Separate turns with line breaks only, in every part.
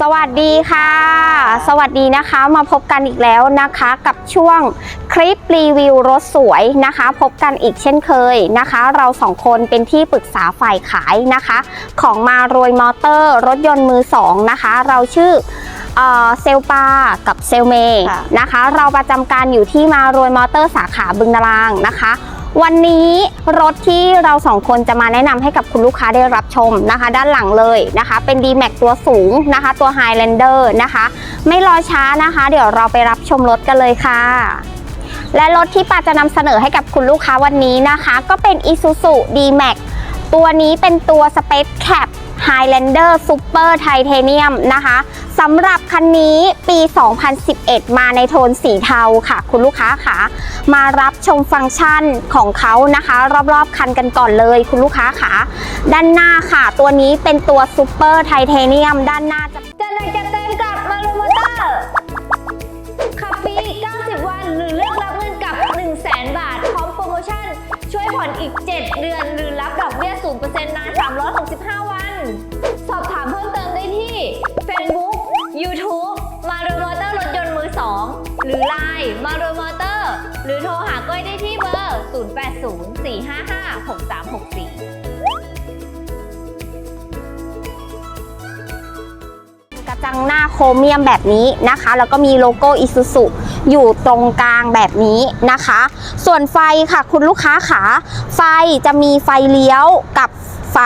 สวัสดีค่ะ สวัสดีนะคะมาพบกันอีกแล้วนะคะกับช่วงคลิปรีวิวรถสวยนะคะ พบกันอีกเช่นเคยนะคะ เราสองคนเป็นที่ปรึกษาฝ่ายขายนะคะ ของมารวยมอเตอร์ รถยนต์มือสองนะคะ เราชื่อเอ่อเซลปากับเซลเมย์
ค่ะ
นะคะ เราประจำการอยู่ที่มารวยมอเตอร์สาขาบึงนารางนะคะ วันนี้รถที่เราสองคนจะมาแนะนำให้กับคุณลูกค้าได้รับชมนะคะ ด้านหลังเลยนะคะ เป็น d m a x ตัวสูงนะคะ ตัว Highlander นะคะ ไม่รอช้านะคะ เดี๋ยวเราไปรับชมรถกันเลยค่ะและรถที่ปาจะนำเสนอให้กับคุณลูกค้าวันนี้นะคะ ก็เป็น Isuzu D-Max ตัวนี้เป็นตัว Space Cap Highlander Super Titanium นะคะสำหรับคันนี้ปี 2011 มาในโทนสีเทาค่ะ คุณลูกค้าค่ะ มารับชมฟังก์ชันของเขานะคะ รอบๆคันกันก่อนเลยคุณลูกค้าค่ะ ด้านหน้าค่ะ ตัวนี้เป็นตัว Super Titanium ด้านหน้าจะ
จะไหนจะเต็มกับมารูมอเตอร์ขับ อนอีก 7 เดือน หรือรับดอกเบี้ย 0%นาน 365 วัน สอบถามเพิ่มเติมได้ที่ Facebook YouTube มารูมอเตอร์รถยนต์มือ 2 หรือ Line มารูมอเตอร์ หรือโทรหาก้อยได้ที่เบอร์ 0804556364
กระจังหน้าโครเมียมแบบนี้นะคะ แล้วก็มีโลโก้อิซูซุ อยู่ตรงกลางแบบนี้นะคะ ส่วนไฟค่ะคุณลูกค้าขาไฟจะมีไฟเลี้ยวกับไฟ ไฟ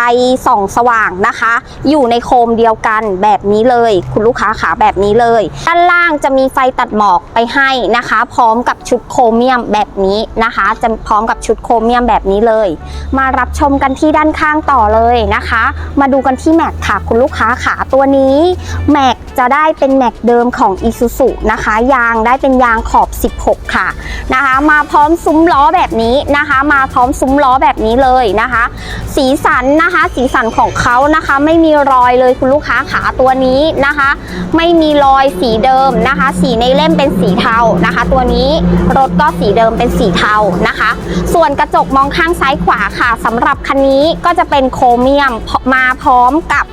ส่องสว่างนะคะ อยู่ในโคมเดียวกันแบบนี้เลย คุณลูกค้าขาแบบนี้เลย ด้านล่างจะมีไฟตัดหมอกไปให้นะคะ พร้อมกับชุดโครเมียมแบบนี้นะคะ จะพร้อมกับชุดโครเมียมแบบนี้เลย มารับชมกันที่ด้านข้างต่อเลยนะคะ มาดูกันที่แม็กค่ะคุณลูกค้าขาตัวนี้แม็กจะได้เป็นแม็กเดิมของ Isuzu นะคะ ยางได้เป็นยางขอบ 16 ค่ะนะคะ มาพร้อมซุ้มล้อแบบนี้นะคะ มาพร้อมซุ้มล้อแบบนี้เลยนะคะ สีสันนะคะ สีสันของเขานะคะ ไม่มีรอยเลยคุณลูกค้าขาตัวนี้นะคะ ไม่มีรอยสีเดิมนะคะ สีในเล่มเป็นสีเทานะคะ ตัวนี้รถก็สีเดิมเป็นสีเทานะคะ ส่วนกระจกมองข้างซ้ายขวาค่ะสำหรับคันนี้ก็จะเป็นโครเมียมมาพร้อมกับ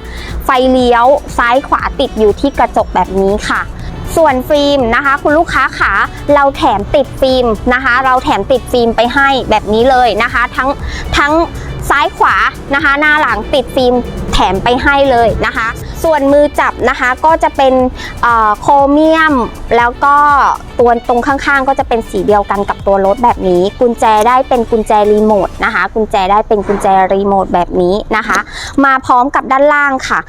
ไฟเลี้ยวซ้ายขวาติดอยู่ที่กระจกแบบนี้ค่ะส่วนฟิล์มนะคะ คุณลูกค้าขาเราแถมติดฟิล์มนะคะ เราแถมติดฟิล์มไปให้แบบนี้เลยนะคะ ทั้งทั้ง ซ้ายขวานะคะ หน้าหลังติดฟิล์ม ถมไปให้เลยนะคะ ส่วนมือจับนะคะก็จะเป็นโครเมียม แล้วก็ตัวตรงข้างๆ ก็จะเป็นสีเดียวกันกับตัวรถแบบนี้ กุญแจได้เป็นกุญแจรีโมทนะคะ กุญแจได้เป็นกุญแจรีโมทแบบนี้นะคะ มาพร้อมกับด้านล่างค่ะ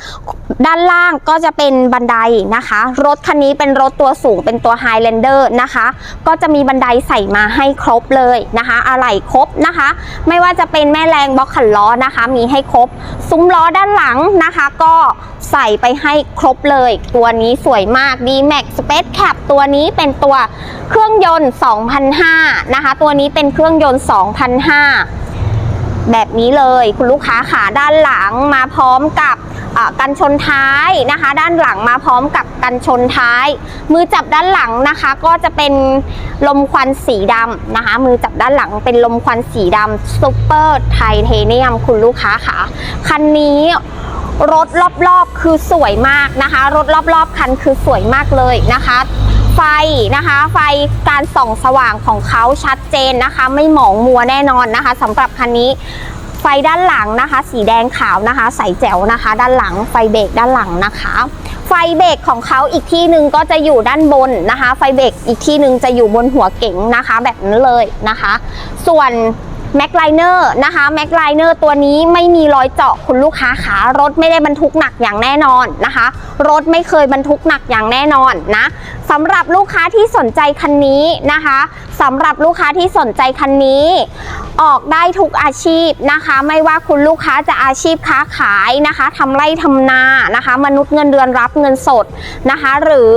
ด้านล่างก็จะเป็นบันไดนะคะ รถคันนี้เป็นรถตัวสูงเป็นตัว Highlander นะคะ ก็จะมีบันไดใส่มาให้ครบเลยนะคะ อะไหล่ครบนะคะ ไม่ว่าจะเป็นแม่แรงบล็อกขันล้อนะคะ มีให้ครบ ซุ้มล้อด้านหลังนะคะก็ใส่ไปให้ครบเลย ตัวนี้สวยมาก D-Max Space Cap ตัวนี้เป็นตัวเครื่องยนต์2,500นะคะ ตัวนี้เป็นเครื่องยนต์2,500แบบนี้เลย คุณลูกค้าขาด้านหลังมาพร้อมกับ กันชนท้ายนะคะ ด้านหลังมาพร้อมกับกันชนท้าย มือจับด้านหลังนะคะ ก็จะเป็นลมควันสีดำนะคะ มือจับด้านหลังเป็นลมควันสีดำซูเปอร์ไทเทเนียมคุณลูกค้าขาคันนี้รถรอบๆคือสวยมากนะคะ รถรอบๆคันคือสวยมากเลยนะคะ ไฟนะคะ ไฟการส่องสว่างของเขาชัดเจนนะคะ ไม่หมองมัวแน่นอนนะคะสำหรับคันนี้ ไฟด้านหลังนะคะ สีแดงขาวนะคะ ใสแจ๋วนะคะ ด้านหลังไฟเบรกด้านหลังนะคะ ไฟเบรกของเขาอีกที่หนึ่งก็จะอยู่ด้านบนนะคะ ไฟเบรกอีกที่หนึ่งจะอยู่บนหัวเก๋งนะคะ แบบนั้นเลยนะคะ ส่วน แม็กไลเนอร์นะคะแม็กไลเนอร์ตัวนี้ไม่มีรอยเจาะคุณลูกค้าขารถไม่ได้บรรทุกหนักอย่างแน่นอนนะคะ รถไม่เคยบรรทุกหนักอย่างแน่นอนนะสำหรับลูกค้าที่สนใจคันนี้นะคะสำหรับลูกค้าที่สนใจคันนี้ ออกได้ทุกอาชีพนะคะ ไม่ว่าคุณลูกค้าจะอาชีพค้าขายนะคะทำไร่ทำนานะคะ มนุษย์เงินเดือนรับเงินสดนะคะ หรือ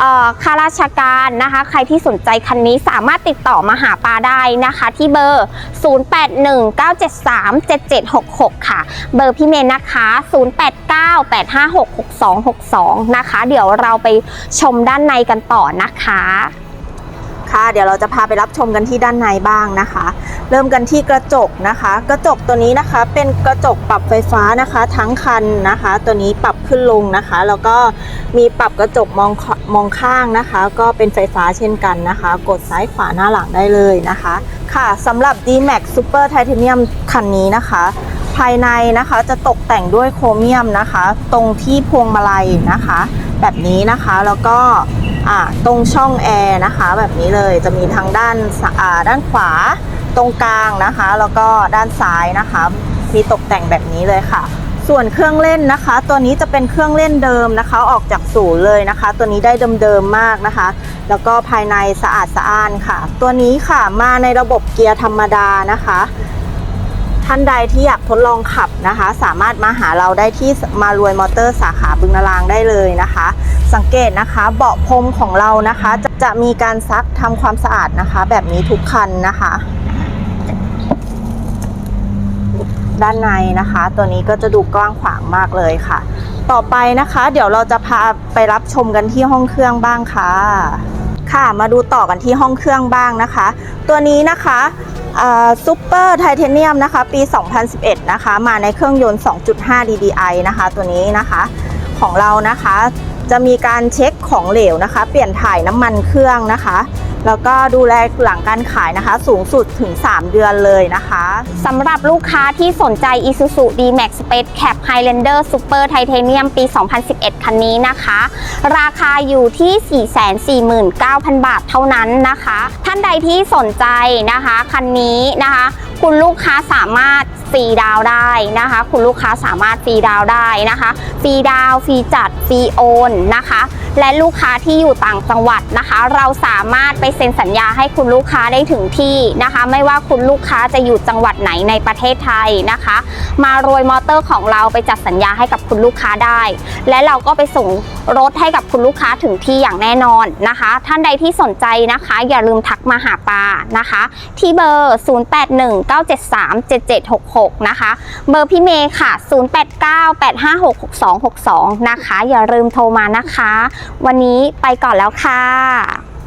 อข้าราชการนะคะ ใครที่สนใจคันนี้สามารถติดต่อมาหาปาได้นะคะ ที่เบอร์0819737766 ค่ะ เบอร์พี่เมย์นะคะ 0898566262 นะคะ เดี๋ยวเราไปชมด้านในกันต่อนะคะ
ค่ะเดี๋ยวเราจะพาไปรับชมกันที่ด้านในบ้างนะคะ เริ่มกันที่กระจกนะคะ กระจกตัวนี้นะคะเป็นกระจกปรับไฟฟ้านะคะ ทั้งคันนะคะ ตัวนี้ปรับขึ้นลงนะคะ แล้วก็มีปรับกระจกมองขมองข้างนะคะ ก็เป็นไฟฟ้าเช่นกันนะคะ กดซ้ายขวาหน้าหลังได้เลยนะคะ ค่ะสำหรับ D-Max Super Titanium คันนี้นะคะ ภายในนะคะจะตกแต่งด้วยโครเมียมนะคะ ตรงที่พวงมาลัยนะคะ แบบนี้นะคะแล้วก็ตรงช่องแอร์นะคะ แบบนี้เลยจะมีทางด้านด้านขวาตรงกลางนะคะ แล้วก็ด้านซ้ายนะคะ มีตกแต่งแบบนี้เลยค่ะ ส่วนเครื่องเล่นนะคะ ตัวนี้จะเป็นเครื่องเล่นเดิมนะคะ ออกจากศูนย์เลยนะคะ ตัวนี้ได้เดิมๆมากนะคะ แล้วก็ภายในสะอาดสะอ้านค่ะ ตัวนี้ค่ะมาในระบบเกียร์ธรรมดานะคะ ท่านใดที่อยากทดลองขับนะคะ สามารถมาหาเราได้ที่มารวยมอเตอร์สาขาบึงนารางได้เลยนะคะ สังเกตนะคะ เบาะพรมของเรานะคะ จะจะมีการซักทำความสะอาดนะคะ แบบนี้ทุกคันนะคะ ด้านในนะคะ ตัวนี้ก็จะดูกว้างขวางมากเลยค่ะ ต่อไปนะคะ เดี๋ยวเราจะพาไปรับชมกันที่ห้องเครื่องบ้างค่ะ ค่ะมาดูต่อกันที่ห้องเครื่องบ้างนะคะ ตัวนี้นะคะซูเปอร์ไทเทเนียมนะคะ ปี 2011 นะคะ มาในเครื่องยนต์ 2.5 DDI นะคะ ตัวนี้นะคะของเรานะคะ จะมีการเช็คของเหลวนะคะ เปลี่ยนถ่ายน้ำมันเครื่องนะคะ แล้วก็ดูแลหลังการขายนะคะ สูงสุดถึง 3 เดือนเลยนะคะ
สำหรับลูกค้าที่สนใจ Isuzu D-Max Space Cab Highlander Super Titanium ปี 2011 คันนี้นะคะ ราคาอยู่ที่ 449,000 บาทเท่านั้นนะคะ ท่านใดที่สนใจนะคะ คันนี้นะคะ คุณลูกค้าสามารถฟรีดาวได้นะคะ คุณลูกค้าสามารถฟรีดาวได้นะคะฟรีดาวฟรีจัดฟรีโอนนะคะ และลูกค้าที่อยู่ต่างจังหวัดนะคะ เราสามารถไปเซ็นสัญญาให้คุณลูกค้าได้ถึงที่นะคะ ไม่ว่าคุณลูกค้าจะอยู่จังหวัดไหนในประเทศไทยนะคะ มารวยมอเตอร์ของเราไปจัดสัญญาให้กับคุณลูกค้าได้ และเราก็ไปส่งรถให้กับคุณลูกค้าถึงที่อย่างแน่นอนนะคะ ท่านใดที่สนใจนะคะ อย่าลืมทักมาหาปานะคะ ที่เบอร์ 081 09737766 นะคะ เบอร์พี่เมย์ค่ะ 0898566262 นะคะ อย่าลืมโทรมานะคะ วันนี้ไปก่อนแล้วค่ะ